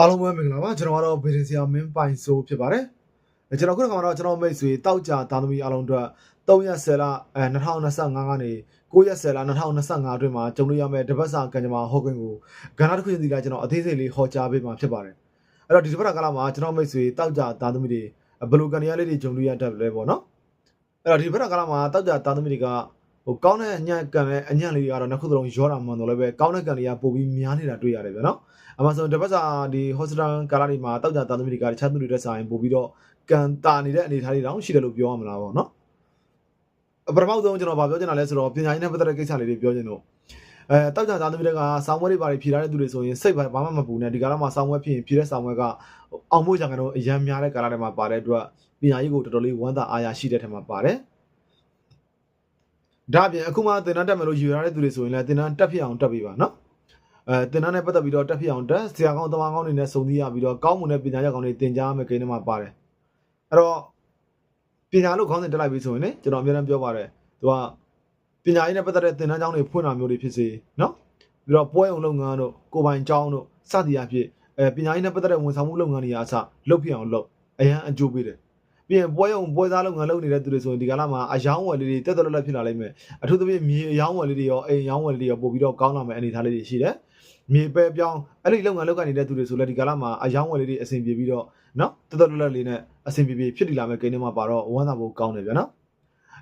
အားလုံးပဲမင်္ဂလာပါကျွန်တော်ကတော့ဗီဒီဆီယာမင်းပိုင်ဆိုးဖြစ်ပါတယ်အဲကျွန်တော်ခုနကတော့ကျွန်တော်မိတ်ဆွေတောက်ကြသားသမီးအားလုံးအတွက်3ရက်10လအဲ2025ကနေ9ရက်10လ2025အတွင်းမှာကျုံလို့ရမယ့်တပတ်စာကံကြမ္မာဟော့ကွင်းကိုကဏ္ဍတစ်ခုချင်းစီလိုက်ကျွန်တော်အသေးစိတ်လေးဟောကြားပေးမှာဖြစ်ပါတယ်အဲ့တော့ဒီတစ်ပတ်ကာလမှာကျွန်တော်မိတ်ဆွေတောက်ကြသားသမီးတွေဘယ်လိုကန်ရလေးတွေကျုံလို့ရတတ်လဲပေါ့နော်အဲ့တော့ဒီတစ်ပတ်ကာလမှာတောက်ကြသားသမီးတွေက ဟိုကောင်းတဲ့အညံ့ကန်တဲ့အညံ့လေးတွေကတော့နှစ်ခုသလုံးရောတာမှန်တော့လည်းပဲကောင်းတဲ့ကန်တွေကပို့ပြီးများနေတာတွေ့ရတယ်ဗျာနော်အမဆိုတပတ်စာဒီ hospital ကာလာတွေမှာတောက်ကြသားသမီးတွေကတခြားသူတွေတက်ဆိုင်ပို့ပြီးတော့ကန်တာနေတဲ့အနေအထားတွေတောင်ရှိတယ်လို့ပြောရမလားပေါ့နော်အပထမဆုံးကျွန်တော်ဗာပြောချင်တာလဲဆိုတော့ပညာရေးနဲ့ပတ်သက်တဲ့ကိစ္စလေးတွေပြောချင်တော့အဲတောက်ကြသားသမီးတွေကဆောင်းဝဲတွေပါဖြေထားတဲ့သူတွေဆိုရင်စိတ်ဘာမှမပူနဲ့ဒီကာလမှာဆောင်းဝဲဖြစ်ရင်ဖြေတဲ့ဆောင်းဝဲကအောင်မို့ကြံကတော့အရန်များတဲ့ကာလတွေမှာပါတဲ့အတွက်ပညာရေးကိုတော်တော်လေးဝမ်းသာအားရရှိတဲ့ထက်မှာပါတယ် ဒါအပြင်အခုမှသင်တန်းတက်မယ်လို့ယူရတဲ့သူတွေဆိုရင်လည်းသင်တန်းတက်ဖြစ်အောင်တက်ပေးပါနော်အဲတင်တန်းနဲ့ပတ်သက်ပြီးတော့တက်ဖြစ်အောင်တက်ဆရာကောင်းတမန်ကောင်းတွေနဲ့စုံစည်းရပြီးတော့ကောင်းမွန်တဲ့ပညာရပ်ကောင်းတွေသင်ကြားမယ်ကိန်းထဲမှာပါတယ်အဲ့တော့ပညာလို့ခေါင်းစဉ်တက်လိုက်ပြီဆိုရင်လေကျွန်တော်အများအားပြောပါတယ်သူကပညာရေးနဲ့ပတ်သက်တဲ့သင်တန်းကျောင်းတွေဖွင့်တာမျိုးတွေဖြစ်စေနော်ပြီးတော့ပွဲုံလုပ်ငန်းတို့ကိုပိုင်ကျောင်းတို့စသည်အဖြစ်အဲပညာရေးနဲ့ပတ်သက်တဲ့ဝန်ဆောင်မှုလုပ်ငန်းတွေအားအစလုပ်ဖြစ်အောင်လုပ်အရန်အကျိုးပေးတယ် ပြီးရင်ပွဲုံပွဲစားလုပ်ငန်းလုပ်နေတဲ့သူတွေဆိုရင်ဒီကလာမှာအယောင်းဝယ်လေးတွေတက်တက်လက်လက်ဖြစ်လာလိမ့်မယ်အထူးသဖြင့်မြေအယောင်းဝယ်လေးတွေရောအိမ်အယောင်းဝယ်လေးတွေရောပို့ပြီးတော့ကောင်းလာမယ့်အနေအထားလေးတွေရှိတယ်မြေပဲပြောင်းအဲ့ဒီလုပ်ငန်းလုပ်ကိုင်နေတဲ့သူတွေဆိုလည်းဒီကာလမှာအယောင်းဝယ်လေးတွေအဆင်ပြေပြီးတော့နော်တော်တော်လွတ်လပ်လေးနဲ့အဆင်ပြေပြေဖြစ်တည်လာမယ့်ကိန်းတွေမှာပါတော့ဝမ်းသာဖို့ကောင်းတယ်ဗျာနော်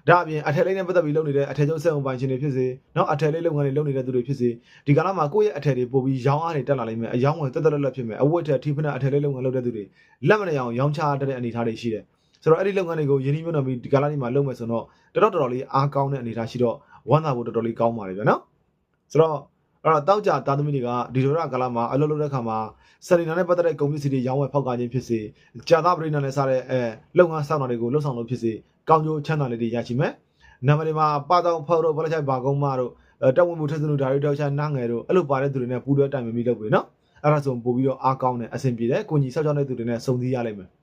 ဒါအပြင်အထက်လေးနဲ့ပတ်သက်ပြီးလုပ်နေတဲ့အထက်ကျုပ်စက်ုံပိုင်ရှင်တွေဖြစ်စေနော်အထက်လေးလုပ်ငန်းတွေလုပ်နေတဲ့သူတွေဖြစ်စေဒီကာလမှာကိုယ့်ရဲ့အထက်တွေပို့ပြီးရောင်းအားတွေတက်လာလိမ့်မယ်အယောင်းဝယ်တော်တော်လွတ်လပ်ဖြစ်မယ်အဝတ်ထက်ထိဖနအထက်လေးလုပ်ငန်းလုပ်တဲ့သူတွေလက်မနေအောင်ရောင်းချတတ်တဲ့အနေအထားတွေရှိတယ် ဆိုတော့အဲ့ဒီလုပ်ငန်းတွေကိုယင်းနှိမ့်မြုံပြီးဒီကာလလေးမှာလုပ်မယ်ဆိုတော့တော်တော်တော်တော်လေးအားကောင်းတဲ့အနေအထားရှိတော့ဝမ်းသာဖို့တော်တော်လေးကောင်းပါတယ်ဗျာနော်ဆိုတော့အဲ့တော့တောက်ကြတာသမီတွေကဒီလိုရကာလမှာအလုပ်လုပ်တဲ့ခါမှာစရီနာနဲ့ပတ်သက်တဲ့ကုန်ပစ္စည်းတွေရောင်းဝယ်ဖောက်ကားခြင်းဖြစ်စေကြာသားပရိနာနဲ့စားတဲ့အဲလုပ်ငန်းဆောင်တာတွေကိုလှုပ်ဆောင်လို့ဖြစ်စေကောင်းကျိုးချမ်းသာလေးတွေရရှိမယ်။နာမည်မှာပါတောင်ဖောက်တော့ဘလချိုက်ဘာကုန်းမတို့အဲတက်ဝင်မှုထက်စနူဒါရီတောက်ချာနားငယ်တို့အဲ့လိုပါတဲ့သူတွေနဲ့ပူးတွဲတိုင်ပင်ပြီးလုပ်ပြီနော်။အဲ့ဒါဆိုပို့ပြီးတော့အားကောင်းတယ်အဆင်ပြေတယ်ကိုကြီးဆောက်ချောင်းတဲ့သူတွေနဲ့စုံစည်းရလိမ့်မယ်။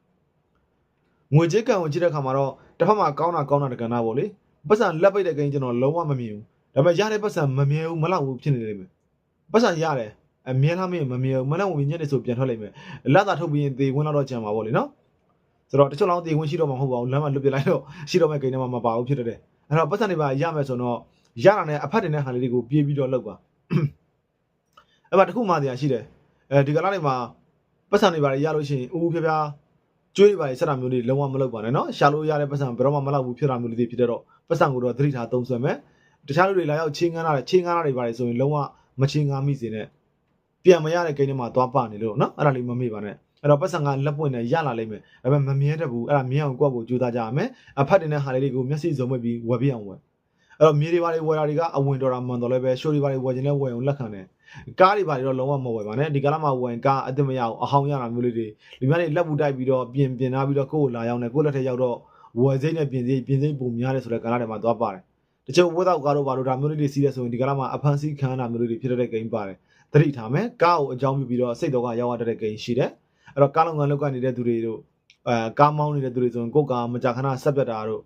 ငွေကြေးကံကိုကြည့်တဲ့ခါမှာတော့တစ်ဖက်မှာကောင်းတာကောင်းတာတကဏ္ဍပေါ့လေ။ပတ်စံလက်ပိတ်တဲ့ကိန်းကျွန်တော်လုံးဝမမြင်ဘူး။ဒါပေမဲ့ရတဲ့ပတ်စံမမြဲဘူးမလောက်ဘူးဖြစ်နေလိမ့်မယ်။ပတ်စံရတယ်အမြဲတမ်းမင်းမမြဲဘူးမနဲ့ဝင်ညက်နေဆိုပြန်ထွက်လိုက်မယ်လက်သာထုတ်ပြီးရင်သေဝင်တော့ကြံပါဗောလေနော်ဆိုတော့တချို့လောင်းသေဝင်ရှိတော့မှာမဟုတ်ပါဘူးလမ်းမှာလွတ်ပြလိုက်တော့ရှိတော့မဲ့ကိန်းထဲမှာမပါဘူးဖြစ်တဲ့အဲ့တော့ပတ်စံတွေပါရမယ်ဆိုတော့ရတာနဲ့အဖက်တင်တဲ့ဟာလေးတွေကိုပြေးပြီးတော့လောက်ပါအဲ့မှာတခုမှတရားရှိတယ်အဲဒီကလာတွေမှာပတ်စံတွေပါရလို့ရှိရင်ဦးဦးဖျားဖျား ကျွေးတွေပါဆက်တာမျိုးတွေလုံးဝမလုပ်ပါနဲ့နော်ရှာလို့ရတဲ့ပတ်စံဘယ်တော့မှမလောက်ဘူးဖြစ်တာမျိုးတွေဖြစ်တဲ့တော့ပတ်စံကိုတော့သတိထားသုံးဆွဲမယ်တခြားလူတွေလာရောက်ချင်းကန်းလာတယ်ချင်းကန်းလာတွေပါလေဆိုရင်လုံးဝမချင်းကားမိစေနဲ့ပြန်မရတဲ့ကိန်းထဲမှာသွားပနေလို့နော်အဲ့ဒါလေးမမေ့ပါနဲ့အဲ့တော့ပတ်စံကလက်ပွင့်နဲ့ရလာလိမ့်မယ်ဒါပေမဲ့မမြဲတတ်ဘူးအဲ့ဒါမြင်အောင်ကိုယ့်ကိုကြိုးစားကြရမယ်အဖတ်တင်တဲ့ဟာလေးတွေကိုမျက်စိစုံမွေ့ပြီးဝယ်ပြအောင်ဝယ်အဲ့တော့မြေတွေပါတွေဝယ်တာတွေကအဝင်တော်တာမှန်တော်လည်းပဲရှိုးတွေပါတွေဝယ်ခြင်းလည်းဝယ်အောင်လက်ခံတယ် ကားတွေပါတွေတော့လုံးဝမဝယ်ပါနဲ့ဒီကားလာမှာဝယ်ကားအစ်မရအောင်အဟောင်းရတာမျိုးလေးတွေလူများတွေလက်ပူတိုက်ပြီးတော့ပြင်ပြင်ထားပြီးတော့ကိုယ့်ကိုလာရောက်နေကိုယ့်လက်ထက်ရောက်တော့ဝယ်စိမ့်နဲ့ပြင်စိမ့်ပြင်စိမ့်ပုံများတယ်ဆိုတဲ့ကားတွေမှာသွားပါတယ်တချို့ဝက်တော့ကားတော့ပါတော့ဒါမျိုးလေးတွေစီးတဲ့ဆိုရင်ဒီကားလာမှာအဖန်စီခံရတာမျိုးလေးတွေဖြစ်တဲ့ဂိမ်းပါတယ်သတိထားမယ်ကားကိုအကြောင်းပြုပြီးတော့စိတ်တော့ကရောက်ရတဲ့ဂိမ်းရှိတယ်အဲ့တော့ကားလုပ်ငန်းလုပ်ကိုင်နေတဲ့သူတွေတို့အဲကားမောင်းနေတဲ့သူတွေဆိုရင်ကိုယ်ကမကြာခဏဆက်ပြတ်တာတို့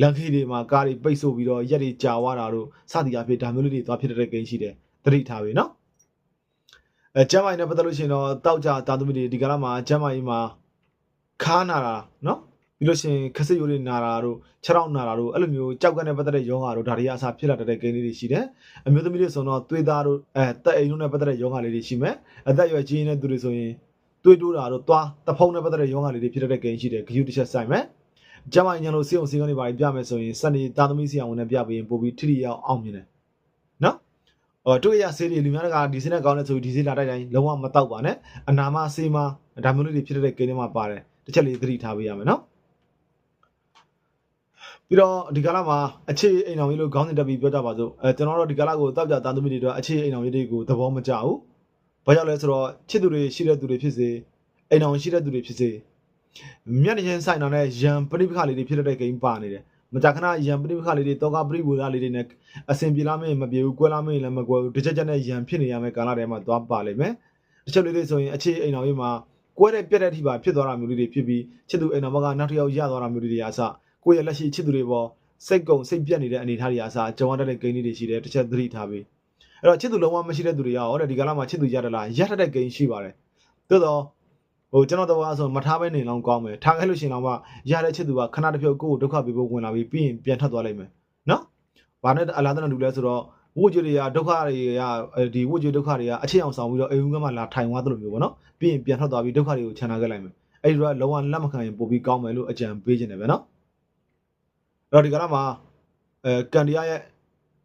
လန်ခီတွေမှာကားတွေပိတ်ဆို့ပြီးတော့ရက်တွေကြာသွားတာတို့စသည်အဖြစ်ဒါမျိုးလေးတွေသွားဖြစ်တဲ့ဂိမ်းရှိတယ် သတိထားပြီနော်အဲကျမ်းမာရေးနဲ့ပတ်သက်လို့ရှိရင်တော့တောက်ကြတာသမီးတွေဒီကလာမှာကျမ်းမာရေးမှာခါနာတာနော်ပြီးလို့ရှိရင်ခက်စစ်ရိုးတွေနာတာတို့ခြေထောက်နာတာတို့အဲ့လိုမျိုးကြောက်ကနဲ့ပတ်သက်တဲ့ယောဂါတို့ဒါတွေအစားဖြစ်လာတဲ့ဂိမ်းလေးတွေရှိတယ်အမျိုးသမီးတွေဆိုတော့သွေးသားတို့အဲတက်အိမ်တို့နဲ့ပတ်သက်တဲ့ယောဂါလေးတွေရှိမယ်အသက်အရွယ်ကြီးနေတဲ့သူတွေဆိုရင်သွေးတိုးတာတို့သွားတဖုံးနဲ့ပတ်သက်တဲ့ယောဂါလေးတွေဖြစ်တဲ့ဂိမ်းရှိတယ်ဂယူတစ်ချက်ဆိုင်မယ်ကျမ်းမာရေးညံလို့စေအောင်စေကောင်းတွေပါပြမယ်ဆိုရင်စနေသားသမီးစီအောင်ဝင်နဲ့ပြပြီးရင်ပို့ပြီးထိထိရောက်အောင်မြင်တယ်နော် အော်တို့ရဆေးတွေလူများကဒီဆေးနဲ့ကောင်းတဲ့ဆိုဒီဆေးလာတိုက်တိုင်းလုံးဝမတောက်ပါနဲ့အနာမဆေးမဒါမျိုးလေးတွေဖြစ်တဲ့ဂိမ်းတွေမှာပါတယ်တစ်ချက်လေးသတိထားပေးရမယ်နော်ပြီးတော့ဒီကာလမှာအခြေအိမ်အောင်ကြီးလို့ခေါင်းစဉ်တက်ပြီးပြောကြပါစို့အဲကျွန်တော်တို့ဒီကာလကိုတောက်ကြတာသမီးတွေအတွက်အခြေအိမ်အောင်ကြီးတွေကိုသဘောမကျဘူးဘာကြောင့်လဲဆိုတော့ချစ်သူတွေရှိတဲ့သူတွေဖြစ်စေအိမ်အောင်ရှိတဲ့သူတွေဖြစ်စေမျက်နှာချင်းဆိုင်တာနဲ့ရံပရိပခလေးတွေဖြစ်တဲ့ဂိမ်းပါနေတယ် မကြခဏရံပရိပခလေးတွေတောကပရိဝေဒလေးတွေနဲ့အစင်ပြေလာမင်းမပြေဘူးကွဲလာမင်းလည်းမကွဲဘူးတစ်ချက်ချက်နဲ့ရံဖြစ်နေရမယ်ကာလထဲမှာသွားပါလိမ့်မယ်တစ်ချက်လေးတွေဆိုရင်အခြေအိမ်အောင်ကြီးမှာကွဲတဲ့ပြက်တဲ့အထိပါဖြစ်သွားတာမျိုးလေးတွေဖြစ်ပြီးချစ်သူအိမ်အောင်ဘက်ကနောက်တစ်ယောက်ရသွားတာမျိုးလေးတွေအစကိုယ့်ရဲ့လက်ရှိချစ်သူတွေပေါ်စိတ်ကုံစိတ်ပြတ်နေတဲ့အနေအထားတွေအစားကြုံရတဲ့ဂိမ်းလေးတွေရှိတယ်တစ်ချက်သတိထားပြီးအဲ့တော့ချစ်သူလုံးဝမရှိတဲ့သူတွေရောတဲ့ဒီကလာမှာချစ်သူရတလားရတတ်တဲ့ဂိမ်းရှိပါတယ်သို့တော့ ဟိုကျွန်တော်တော့အဲ့ဆိုမထားဘဲနေလောင်းကောင်းမယ်ထားခဲ့လို့ရှိရင်တော့မှရတဲ့ချစ်သူကခဏတစ်ဖြုတ်ကိုယ့်ကိုဒုက္ခပေးဖို့ဝင်လာပြီးပြီးရင်ပြန်ထွက်သွားလိုက်မယ်နော်ဘာနဲ့အလားတနတူလဲဆိုတော့ဝို့ကြွတွေကဒုက္ခတွေကဒီဝို့ကြွဒုက္ခတွေကအချစ်အောင်ဆောင်ပြီးတော့အိမ်ဦးကမှလာထိုင်သွားသလိုမျိုးပေါ့နော်ပြီးရင်ပြန်ထွက်သွားပြီးဒုက္ခတွေကိုခြံထားခဲ့လိုက်မယ်အဲ့ဒီတော့လောကလက်မခံရင်ပို့ပြီးကောင်းမယ်လို့အကြံပေးခြင်းတယ်ပဲနော်အဲ့တော့ဒီကနေ့မှာအဲကန်ဒီယာရဲ့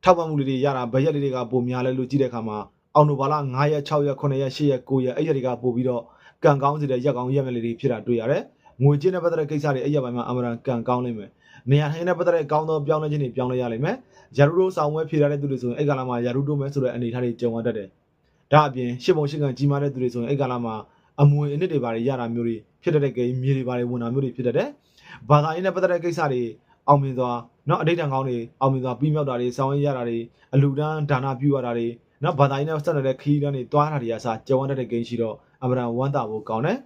ထောက်ပံ့မှုလေးတွေရတာဘယ်ရက်လေးတွေကပုံများလဲလို့ကြည့်တဲ့အခါမှာအော်တိုဘာလ9ရက်6ရက်9ရက်10ရက်9ရက်အဲ့ရက်တွေကပို့ပြီးတော့ ကံကောင်းစေတဲ့ရက်ကောင်းရက်မဲ့လေးတွေဖြစ်တာတွေ့ရတယ်။ငွေကြေးနဲ့ပတ်သက်တဲ့ကိစ္စတွေအရက်ပိုင်းမှာအမှန်တန်ကံကောင်းလိမ့်မယ်။နေရာထိုင်နဲ့ပတ်သက်တဲ့ကောင်းသောပြောင်းလဲခြင်းတွေပြောင်းလဲရလိမ့်မယ်။ယာရုတို့ဆောင်ဝဲဖြေရတဲ့သူတွေဆိုရင်အဲ့ကလာမှာယာရုတို့မဲဆိုတဲ့အနေအထားတွေကြုံရတတ်တယ်။ဒါအပြင်ရှစ်ပုံရှစ်ကန်ကြီးမားတဲ့သူတွေဆိုရင်အဲ့ကလာမှာအမွေအနှစ်တွေပါတယ်ရတာမျိုးတွေဖြစ်တတ်တဲ့ကိမြေတွေပါတယ်ဝင်တာမျိုးတွေဖြစ်တတ်တယ်။ဘာသာရေးနဲ့ပတ်သက်တဲ့ကိစ္စတွေအောင်မြင်စွာနော်အတိတ်တန်ကောင်းတွေအောင်မြင်စွာပြီးမြောက်တာတွေဆောင်ရွက်ရတာတွေအလူတန်းဒါနပြုရတာတွေနော်ဘာသာရေးနဲ့ဆက်နွယ်တဲ့ခီးတန်းတွေတွားတာတွေအစားကြုံရတဲ့ကိန်းရှိတော့ အမှန်တန်ဝမ်းသာဖို့ကောင်းတယ်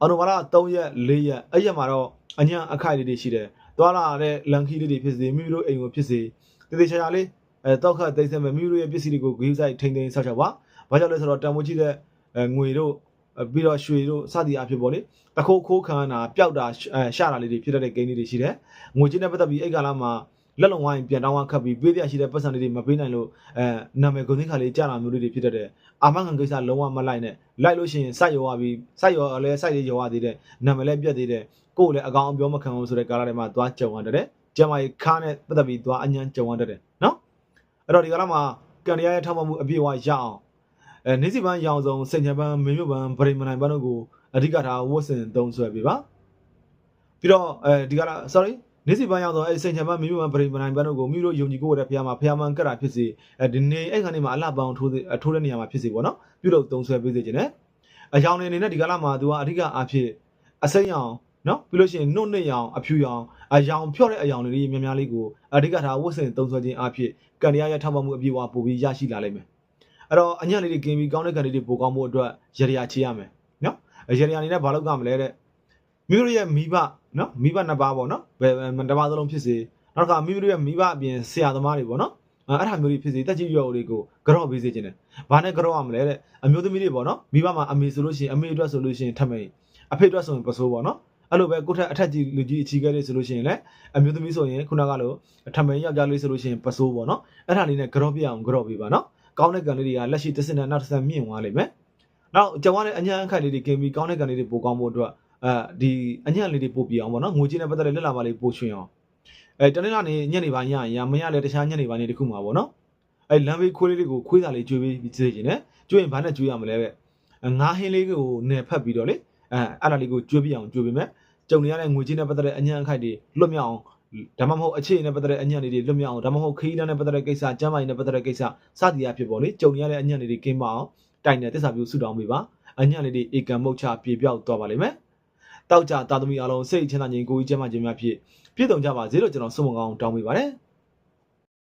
အော်နိုဘာလာ3ရက်4ရက်အဲ့ရက်မှာတော့အညာအခိုက်လေးတွေရှိတယ်တွားလာတဲ့လန်ခီးလေးတွေဖြစ်စေမိမိတို့အိမ်ကိုဖြစ်စေတည်တည်ချာချာလေးအဲတောက်ခတ်သိမ်းစဲမဲ့မိမိတို့ရဲ့ပစ္စည်းတွေကိုဂိမ်းဆိုင်ထိန်ထိန်ဆောက်ချပါဘာကြောင့်လဲဆိုတော့တန်ဖိုးကြီးတဲ့အဲငွေတို့အဲပြီးတော့ရွှေတို့စသည်အဖြစ်ပေါ့လေတခိုးခိုးခံတာပျောက်တာအဲရှာတာလေးတွေဖြစ်တတ်တဲ့ဂိမ်းလေးတွေရှိတယ်ငွေချင်းနဲ့ပတ်သက်ပြီးအဲ့ကာလမှာ လက်လုံဝိုင်းပြန်တောင်းဝခတ်ပြီးပေးရရှိတဲ့ပတ်စံလေးတွေမပေးနိုင်လို့အဲနာမည်ဂုဏ်သိက္ခာလေးကြာလာမျိုးလေးတွေဖြစ်တတ်တယ်အာမခံကိစ္စလုံးဝမလိုက်နဲ့လိုက်လို့ရှိရင်စိုက်ရောပြီးစိုက်ရောလည်းစိုက်လေးရောသေးတယ်နာမည်လည်းပြတ်သေးတယ်ကိုယ်လည်းအကောင်အပြောမခံအောင်ဆိုတဲ့ကာလတွေမှာသွားကြုံရတတ်တယ်ကျမကြီးခါနဲ့ပတ်သက်ပြီးသွားအញ្ញံကြုံရတတ်တယ်နော်အဲ့တော့ဒီကာလမှာကန်ရရဲ့ထောက်ပံ့မှုအပြည့်အဝရအောင်အဲနေစီပန်းရောင်စုံစင်ချပန်းမင်းမြုပ်ပန်းဗရိမနိုင်ပန်းတို့ကိုအဓိကထားဝတ်ဆင်သုံးဆွဲပေးပါပြီးတော့အဲဒီကလာ sorry နေစီပန်းရောက်တော့အဲစင်ချံမမိမိမပရိမနိုင်ပန်းတို့ကိုမိမိတို့ယုံကြည်ကိုရတဲ့ဖះမှာဖះမှန်ကတ်တာဖြစ်စေအဲဒီနေအဲ့ခါနေမှာအလှပန်းထိုးထိုးတဲ့နေရာမှာဖြစ်စေပေါ့နော်ပြုလုပ်သုံးဆွဲပေးစေခြင်းနဲ့အယောင်နေအနေနဲ့ဒီကလာမှာသူကအဓိကအဖြစ်အစိမ်းရောင်နော်ပြီးလို့ရှိရင်နှုတ်နှစ်ရောင်အဖြူရောင်အယောင်ဖြော့တဲ့အယောင်လေးများများလေးကိုအဓိကထားဝတ်ဆင်သုံးဆွဲခြင်းအဖြစ်ကန်ရရထောက်ပံ့မှုအပြည့်အဝပို့ပြီးရရှိလာလိမ့်မယ်အဲ့တော့အညံ့လေးတွေကင်ပြီးကောင်းတဲ့ကန်လေးတွေပို့ကောင်းဖို့အတွက်ရရချေရမယ်နော်ရရအနေနဲ့ဘာလုပ်ကြမလဲတဲ့ မိမိတို့ရဲ့မိဘနော်မိဘနှစ်ပါးပေါ့နော်ဘယ်တစ်ပါးသလုံးဖြစ်စေနောက်ကမိမိတို့ရဲ့မိဘအပြင်ဆရာသမားတွေပေါ့နော်အဲ့ဒါမျိုးတွေဖြစ်စေတက်ကြီးရွယ်အိုတွေကိုကြော့ပေးစေခြင်းတယ်။ဘာနဲ့ကြော့ရမလဲတဲ့အမျိုးသမီးတွေပေါ့နော်မိဘမှာအမေဆိုလို့ရှိရင်အမေအတွက်ဆိုလို့ရှိရင်ထမိန်အဖေအတွက်ဆိုရင်ပစိုးပေါ့နော်အဲ့လိုပဲကိုထက်အထက်ကြီးလူကြီးအချီးကဲလေးဆိုလို့ရှိရင်လည်းအမျိုးသမီးဆိုရင်ခုနကလိုထမိန်ယောက်ျားလေးဆိုလို့ရှိရင်ပစိုးပေါ့နော်အဲ့ဒါလေးနဲ့ကြော့ပြအောင်ကြော့ပေးပါနော်ကောင်းတဲ့ကံလေးတွေကလက်ရှိတစ်စင်နဲ့နောက်တစ်စင်မြင့်သွားလိမ့်မယ်။နောက်ကြောင်ရတဲ့အញ្ញံအခက်လေးတွေကင်ပြီးကောင်းတဲ့ကံလေးတွေပိုကောင်းဖို့အတွက် အဲဒီအညံ့လေးတွေပို့ပြအောင်ပေါ့နော်ငွေချင်းနဲ့ပတ်သက်တဲ့လက်လာပါလေးပို့ချွင်အောင်အဲတနေ့ကနေညနေပိုင်းရရင်မရလဲတခြားညနေပိုင်းလေးတခုမှာပေါ့နော်အဲလမ်းဘေးခွေးလေးတွေကိုခွေးစာလေးကျွေးပြီးစေချင်တယ်ကျွေးရင်ဘာနဲ့ကျွေးရမလဲပဲငါးဟင်းလေးကိုနယ်ဖက်ပြီးတော့လေအဲအဲ့ဒါလေးကိုကျွေးပြအောင်ကျွေးပေးမယ်ကြုံနေရတဲ့ငွေချင်းနဲ့ပတ်သက်တဲ့အညံ့အခိုက်တွေလွတ်မြောက်အောင်ဒါမှမဟုတ်အခြေအနေနဲ့ပတ်သက်တဲ့အညံ့လေးတွေလွတ်မြောက်အောင်ဒါမှမဟုတ်ခီးလန်းနဲ့ပတ်သက်တဲ့ကိစ္စကျမ်းမာရေးနဲ့ပတ်သက်တဲ့ကိစ္စစသည်အဖြစ်ပေါ့လေကြုံနေရတဲ့အညံ့လေးတွေကင်းမအောင်တိုင်တဲ့တစ္ဆာပြုဆူတောင်းပေးပါအညံ့လေးတွေဧကံမုတ်ချပြေပြောက်သွားပါလိမ့်မယ် တောက်ကြတာသမီအားလုံးစိတ်ချမ်းသာခြင်းကိုယ်ကြီးကျမ်းမာခြင်းများဖြင့်ပြည့်စုံကြပါစေလို့ကျွန်တော်ဆုမွန်ကောင်းတောင်းပေးပါတယ်။